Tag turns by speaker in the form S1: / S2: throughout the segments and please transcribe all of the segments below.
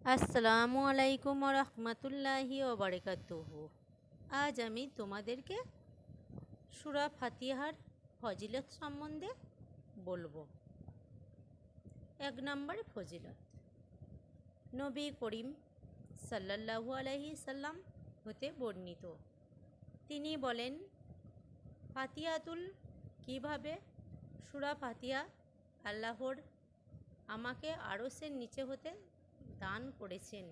S1: আসসালামু আলাইকুম রহমতুল্লাহি ওবরাকাতুহু আজ আমি তোমাদেরকে সুরা ফাতিহার ফজিলত সম্বন্ধে বলব। এক নম্বর ফজিলত। নবী করিম সাল্লাল্লাহু আলাইহি সাল্লাম হতে বর্ণিত। তিনি বলেন, ফাতিহাতুল কীভাবে সুরা ফাতিহা আল্লাহর আমাকে আরসের নিচে হতে দান করেছেন।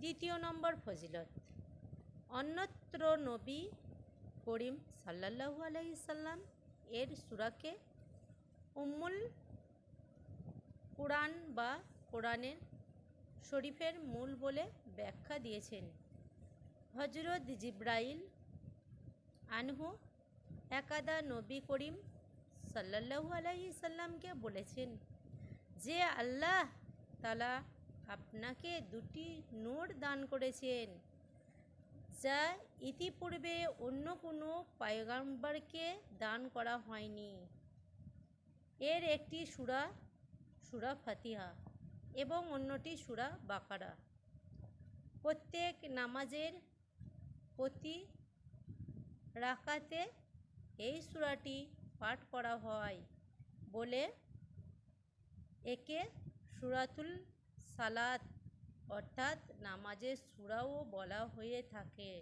S1: দ্বিতীয় নম্বর ফজিলত, অন্যত্র নবী করিম সাল্লাল্লাহু আলাইহি সাল্লাম এর সুরাকে উম্মুল কোরআন বা কোরআনের শরীফের মূল বলে ব্যাখ্যা দিয়েছেন। হজরত জিব্রাইল আনহু একাদা নবী করিম সাল্লাল্লাহু আলাইহি সাল্লামকে বলেছেন যে আল্লাহ তালা আপনাকে দুটি নূর দান করেছেন, যা ইতিপূর্বে অন্য কোনো পায়গাম্বারকে দান করা হয়নি। এর একটি সুরা সুরা ফাতিহা এবং অন্যটি সুরা বাকারা। প্রত্যেক নামাজের প্রতি রাকাতে এই সুরাটি পাঠ করা হয় বলে একে সুরাতুল সালাত, অর্থাৎ নামাজের সুরাও বলা হয়ে থাকে।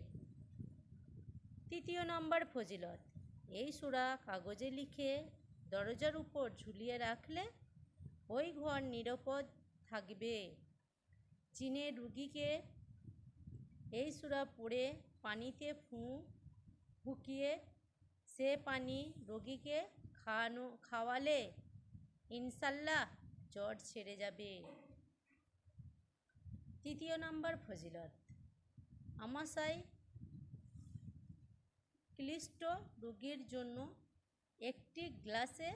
S1: তৃতীয় নম্বর ফজিলত, এই সুরা কাগজে লিখে দরজার উপর ঝুলিয়ে রাখলে ওই ঘর নিরাপদ থাকবে। চীনের রুগীকে এই সুরা পড়ে পানিতে ফু ফুকিয়ে সে পানি রোগীকে খাওয়ানো, খাওয়ালে ইনশাল্লাহ জ্বর ছেড়ে যাবে। তৃতীয় নম্বর ফজিলত। আমাশায় ক্লিষ্ট রোগীর জন্য একটি গ্লাসে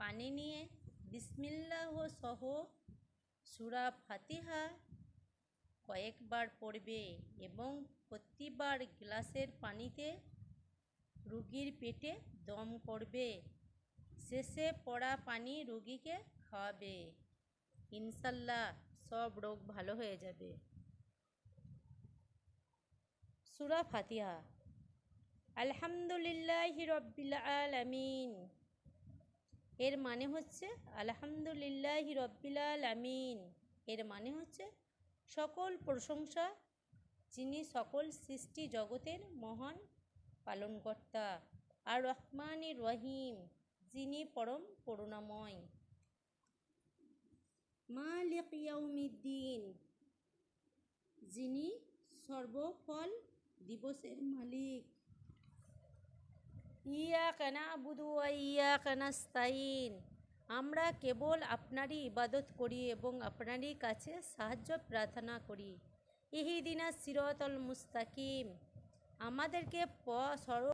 S1: পানি নিয়ে বিসমিল্লাহ সহ সুরা ফাতিহা কয়েকবার পড়বে এবং প্রতিবার গ্লাসের পানিতে রুগীর পেটে দম করবে। শেষে পড়া পানি রোগীকে খাওয়াবে ইনশাল্লাহ সব রোগ ভালো হয়ে যাবে। সুরা ফাতিহা। আলহামদুলিল্লাহ রব্বিল আলামিন। এর মানে হচ্ছে আলহামদুলিল্লাহ রব্বিল আলামিন। এর মানে হচ্ছে সকল প্রশংসা যিনি সকল সৃষ্টি জগতের মহান পালনকর্তা। আর রহমান রহিম, যিনি পরম করুণাময়। মালিক ইয়াউমিদ্দিন। যিনি সর্বফল দিবসের মালিক। ইয়া কানা বুধু ইয়া কানাস্তাইন আমরা কেবল আপনারই ইবাদত করি এবং আপনারই কাছে সাহায্য প্রার্থনা করি। ইহিদিনা সিরতল মুস্তাকিম। আমাদেরকে প, সর